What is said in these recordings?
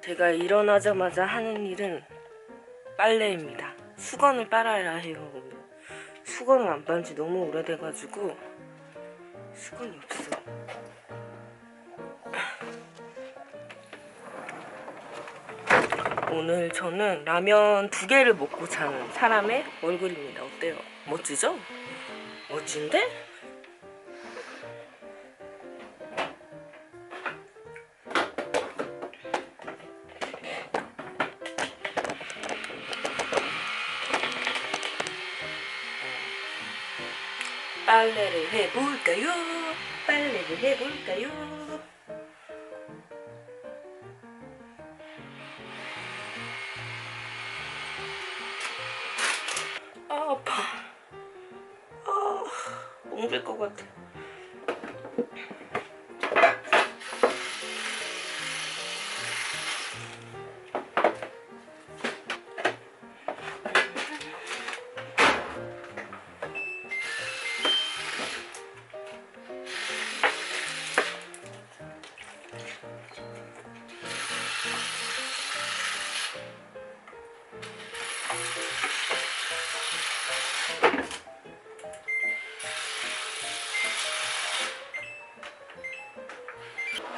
제가 일어나자마자 하는 일은 빨래입니다. 수건을 빨아야 해요. 수건을 안 빤지 너무 오래돼가지고 수건이 없어. 오늘 저는 라면 두 개를 먹고 자는 사람의 얼굴입니다. 어때요? 멋지죠? 멋진데? 빨래를 해볼까요? 빨래를 해볼까요? 멍들 것 같아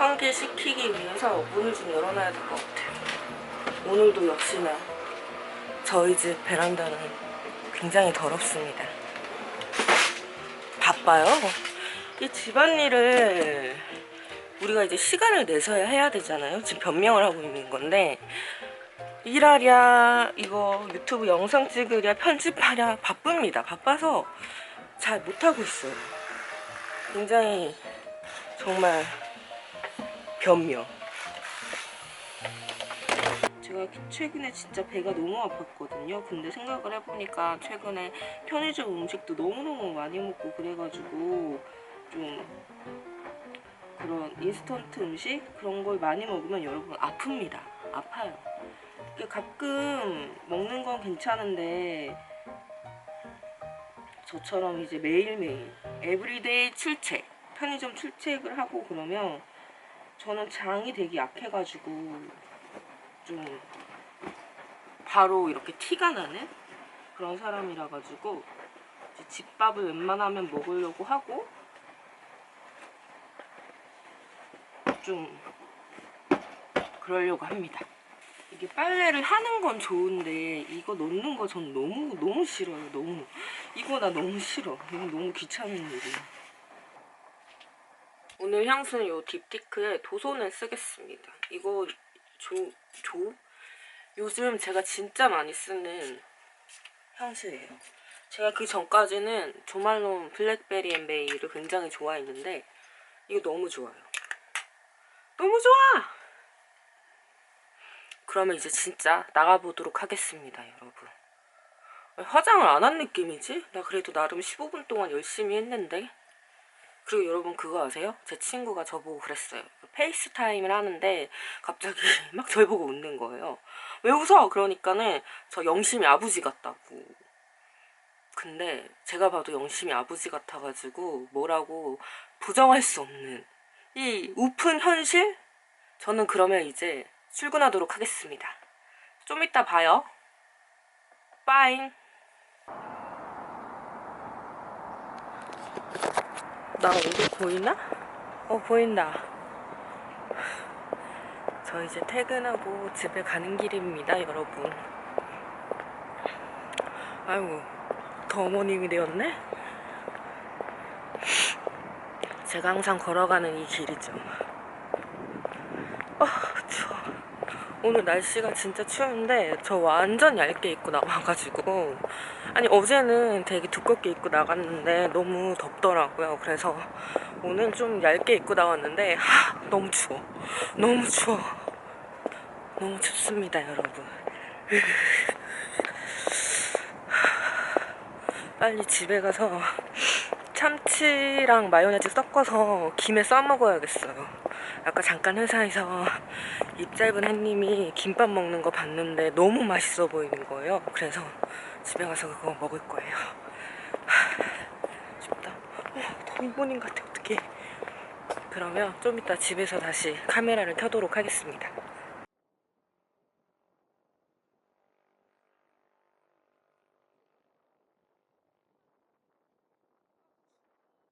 환기시키기 위해서 문을 좀 열어놔야 될 것 같아요. 오늘도 역시나 저희 집 베란다는 굉장히 더럽습니다. 바빠요. 이 집안일을 우리가 이제 시간을 내서야 해야 되잖아요. 지금 변명을 하고 있는 건데 일하랴 이거 유튜브 영상 찍으랴 편집하랴 바쁩니다. 바빠서 잘 못하고 있어요. 굉장히 정말 변명. 제가 최근에 진짜 배가 너무 아팠거든요. 근데 생각을 해보니까 최근에 편의점 음식도 너무너무 많이 먹고 그래가지고 좀 그런 인스턴트 음식 그런 걸 많이 먹으면 여러분 아픕니다. 아파요. 가끔 먹는 건 괜찮은데 저처럼 이제 매일매일 에브리데이 출첵 편의점 출첵을 하고 그러면 저는 장이 되게 약해가지고 좀 바로 이렇게 티가 나는 그런 사람이라 가지고 이제 집밥을 웬만하면 먹으려고 하고 좀 그러려고 합니다. 이게 빨래를 하는 건 좋은데 이거 넣는 거 전 너무 너무 싫어요. 너무 이거 나 너무 싫어. 이거 너무 귀찮은 일이야. 오늘 향수는 요 딥티크의 도손을 쓰겠습니다. 이거 조, 조? 요즘 제가 진짜 많이 쓰는 향수예요. 제가 그 전까지는 조말론 블랙베리 앤 메이를 굉장히 좋아했는데 이거 너무 좋아요. 너무 좋아! 그러면 이제 진짜 나가보도록 하겠습니다, 여러분. 화장을 안 한 느낌이지? 나 그래도 나름 15분 동안 열심히 했는데 그리고 여러분 그거 아세요? 제 친구가 저보고 그랬어요. 페이스타임을 하는데 갑자기 막 저를 보고 웃는 거예요. 왜 웃어? 그러니까는 저 영심이 아버지 같다고. 근데 제가 봐도 영심이 아버지 같아가지고 뭐라고 부정할 수 없는 이 우픈 현실? 저는 그러면 이제 출근하도록 하겠습니다. 좀 이따 봐요. 빠잉. 나 얼굴 보이나? 어 보인다. 저 이제 퇴근하고 집에 가는 길입니다 여러분. 아이고 더 어머님이 되었네? 제가 항상 걸어가는 이 길이죠. 아 추워 오늘 날씨가 진짜 추운데 저 완전 얇게 입고 나와가지고. 아니 어제는 되게 두껍게 입고 나갔는데 너무 덥더라고요. 그래서 오늘 좀 얇게 입고 나왔는데 하, 너무 추워. 너무 추워. 너무 춥습니다 여러분. 빨리 집에 가서 참치랑 마요네즈 섞어서 김에 싸 먹어야겠어요. 아까 잠깐 회사에서 입 짧은 햇님이 김밥 먹는 거 봤는데 너무 맛있어 보이는 거예요. 그래서 집에 가서 그거 먹을 거예요. 하, 춥다. 어, 더 일본인 같아 어떡해. 그러면 좀 이따 집에서 다시 카메라를 켜도록 하겠습니다.